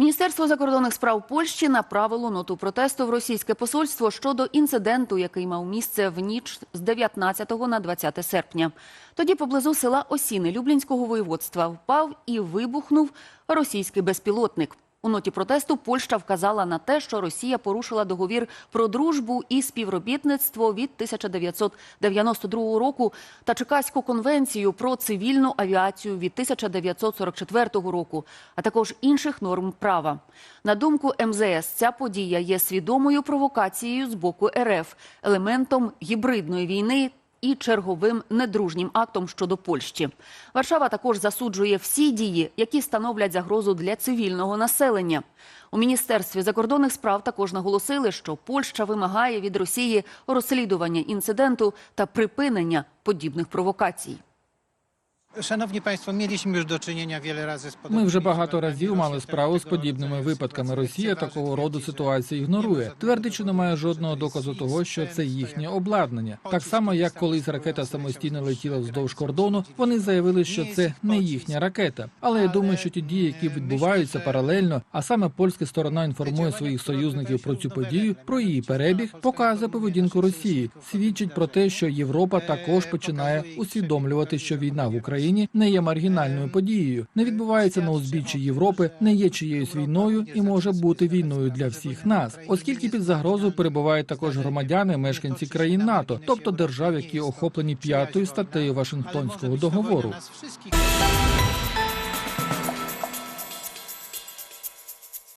Міністерство закордонних справ Польщі направило ноту протесту в російське посольство щодо інциденту, який мав місце в ніч з 19 на 20 серпня. Тоді поблизу села Осіни Люблінського воєводства впав і вибухнув російський безпілотник. У ноті протесту Польща вказала на те, що Росія порушила договір про дружбу і співробітництво від 1992 року та Чекаську конвенцію про цивільну авіацію від 1944 року, а також інших норм права. На думку МЗС, ця подія є свідомою провокацією з боку РФ, елементом гібридної війни і черговим недружнім актом щодо Польщі. Варшава також засуджує всі дії, які становлять загрозу для цивільного населення. У міністерстві закордонних справ також наголосили, що Польща вимагає від Росії розслідування інциденту та припинення подібних провокацій. Szanowni Państwo, mieliśmy już do czynienia wiele razy z Ми вже багато разів мали справу з подібними випадками. Росія такого роду ситуації ігнорує. Твердить, що немає жодного доказу того, що це їхнє обладнання. Так само, як колись ракета самостійно летіла вздовж кордону. Вони заявили, що це не їхня ракета. Але я думаю, що ті дії, які відбуваються паралельно, а саме польська сторона інформує своїх союзників про цю подію, про її перебіг, показує поведінку Росії, свідчить про те, що Європа також починає усвідомлювати, що війна в Україні не є маргінальною подією, не відбувається на узбіччі Європи, не є чиєюсь війною і може бути війною для всіх нас, оскільки під загрозою перебувають також громадяни, мешканці країн НАТО, тобто держав, які охоплені п'ятою статтею Вашингтонського договору.